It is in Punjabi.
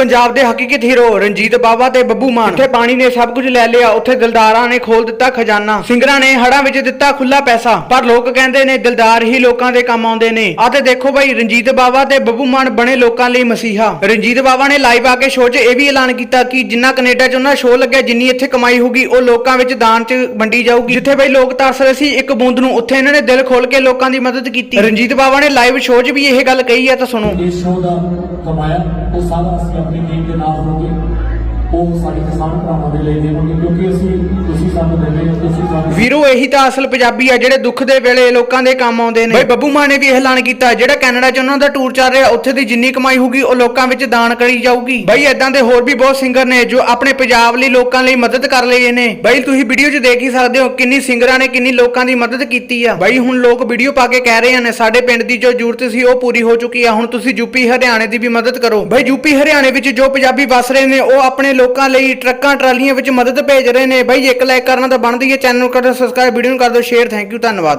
ਪੰਜਾਬ ਦੇ ਹਕੀਕਤ ਹੀਰੋ ਰਣਜੀਤ ਬਾਵਾ ਤੇ ਬੱਬੂ ਮਾਨ। ਉੱਥੇ ਪਾਣੀ ਨੇ ਸਭ ਕੁਝ ਲੈ ਲਿਆ, ਉੱਥੇ ਦਿਲਦਾਰਾਂ ਨੇ ਖੋਲ ਦਿੱਤਾ ਖਜ਼ਾਨਾ। ਸਿੰਗਰਾਂ ਨੇ ਹੜਾਂ ਵਿੱਚ ਦਿੱਤਾ ਖੁੱਲਾ ਪੈਸਾ। ਪਰ ਲੋਕ ਕਹਿੰਦੇ ਨੇ ਦਿਲਦਾਰ ਹੀ ਲੋਕਾਂ ਦੇ ਕੰਮ ਆਉਂਦੇ ਨੇ। ਆ ਤੇ ਦੇਖੋ ਬਾਈ, ਰਣਜੀਤ ਬਾਵਾ ਤੇ ਬੱਬੂ ਮਾਨ ਬਣੇ ਲੋਕਾਂ ਲਈ ਮਸੀਹਾ। ਰਣਜੀਤ ਬਾਵਾ ਨੇ ਲਾਈਵ ਆ ਕੇ ਸ਼ੋਅ 'ਚ ਇਹ ਵੀ ਐਲਾਨ ਕੀਤਾ ਕਿ ਜਿੰਨਾ ਕੈਨੇਡਾ 'ਚ ਉਹਨਾਂ ਸ਼ੋਅ ਲੱਗਿਆ, ਜਿੰਨੀ ਇੱਥੇ ਕਮਾਈ ਹੋਊਗੀ, ਉਹ ਲੋਕਾਂ ਵਿੱਚ ਦਾਨ 'ਚ ਵੰਡੀ ਜਾਊਗੀ। ਜਿੱਥੇ ਬਈ ਲੋਕ ਤਰਸ ਰਹੇ ਸੀ, ਇੱਕ ਬੂੰਦ ਨੂੰ, ਉੱਥੇ ਇਹਨਾਂ ਨੇ ਦਿਲ ਖੋਲ ਕੇ ਲੋਕਾਂ ਦੀ ਮਦਦ ਕੀਤੀ। ਰਣਜੀਤ ਬਾਵਾ ਨੇ ਲਾਈਵ ਸ਼ੋਅ 'ਚ ਵੀ ਇਹ ਗੱਲ ਕਹੀ ਹੈ ਤਾਂ ਸੁਣੋ। ਇਸ ਸ਼ੋਅ ਦਾ ਕਮਾਇਆ, ਉਹ ਸਾਰਾ ਅਸੀਂ ਆਪਣੀ ਟੀਮ ਦੇ ਨਾਲ ਹੋ ਕੇ ਉਹ ਸਾਡੇ ਕਿਸਾਨ ਭਰਾਵਾਂ ਦੇ ਲਈ ਦੇਵਾਂਗੇ ਕਿਉਂਕਿ ਅਸੀਂ ਤੁਸੀਂ ਸਾਨੂੰ ਦਿੰਦੇ ਹੋ ਤੁਸੀਂ ਸਾਨੂੰ ਵੀਰੋ ਇਹੀ ਤਾਂ ਅਸਲ ਪੰਜਾਬੀ ਆ ਜਿਹੜੇ ਦੁੱਖ ਦੇ ਵੇਲੇ ਲੋਕਾਂ ਦੇ ਕੰਮ ਆਉਂਦੇ ਨੇ। ਬਈ ਬੱਬੂ ਮਾਨ ਨੇ ਵੀ ਐਲਾਨ ਕੀਤਾ ਜਿਹੜਾ ਕੈਨੇਡਾ 'ਚ ਉਹਨਾਂ ਦਾ ਟੂਰ ਚੱਲ ਰਿਹਾ ਉੱਥੇ ਦੀ ਜਿੰਨੀ ਕਮਾਈ ਹੋਊਗੀ ਉਹ ਲੋਕਾਂ ਵਿੱਚ ਦਾਨ ਕਰੀ ਜਾਊਗੀ। ਬਈ ਇਦਾਂ ਦੇ ਹੋਰ ਵੀ ਬਹੁਤ ਸਿੰਗਰ ਨੇ ਜੋ ਆਪਣੇ ਪੰਜਾਬ ਲਈ ਲੋਕਾਂ ਲਈ ਮਦਦ ਕਰ ਲਏ ਨੇ। ਬਈ ਤੁਸੀਂ ਵੀਡੀਓ 'ਚ ਦੇਖ ਹੀ ਸਕਦੇ ਹੋ ਕਿੰਨੀ ਸਿੰਗਰਾਂ ਨੇ ਕਿੰਨੀ ਲੋਕਾਂ ਦੀ ਮਦਦ ਕੀਤੀ ਆ। ਬਈ ਹੁਣ ਲੋਕ ਵੀਡੀਓ ਪਾ ਕੇ ਕਹਿ ਰਹੇ ਨੇ ਸਾਡੇ ਪਿੰਡ ਦੀ ਜੋ ਜ਼ਰੂਰਤ ਸੀ ਉਹ ਪੂਰੀ ਹੋ ਚੁੱਕੀ ਆ। ਹੁਣ ਤੁਸੀਂ ਯੂਪੀ ਹਰਿਆਣੇ ਦੀ ਵੀ ਮਦਦ ਕਰੋ। ਬਈ ਯੂਪੀ ਹਰਿਆਣੇ ਵਿੱਚ ਜੋ ਪੰਜਾਬੀ ਵਸ ਰਹੇ ਨੇ ਉਹ ਆਪਣੇ ਲੋਕਾਂ ਲਈ ਟਰੱਕਾਂ, ਟਰਾਲੀਆਂ ਵਿੱਚ ਮਦਦ ਭੇਜ ਰਹੇ ਨੇ। ਬਈ, ਇੱਕ ਲਾਈਕ ਕਰਨਾ ਤਾਂ ਬਣਦੀ ਹੈ। ਚੈਨਲ ਨੂੰ ਕਰੋ ਸਬਸਕ੍ਰਾਈਬ ਵੀਡੀਓ ਨੂੰ ਕਰ ਦਿਓ ਸ਼ੇਅਰ ਥੈਂਕ ਯੂ ਧੰਨਵਾਦ।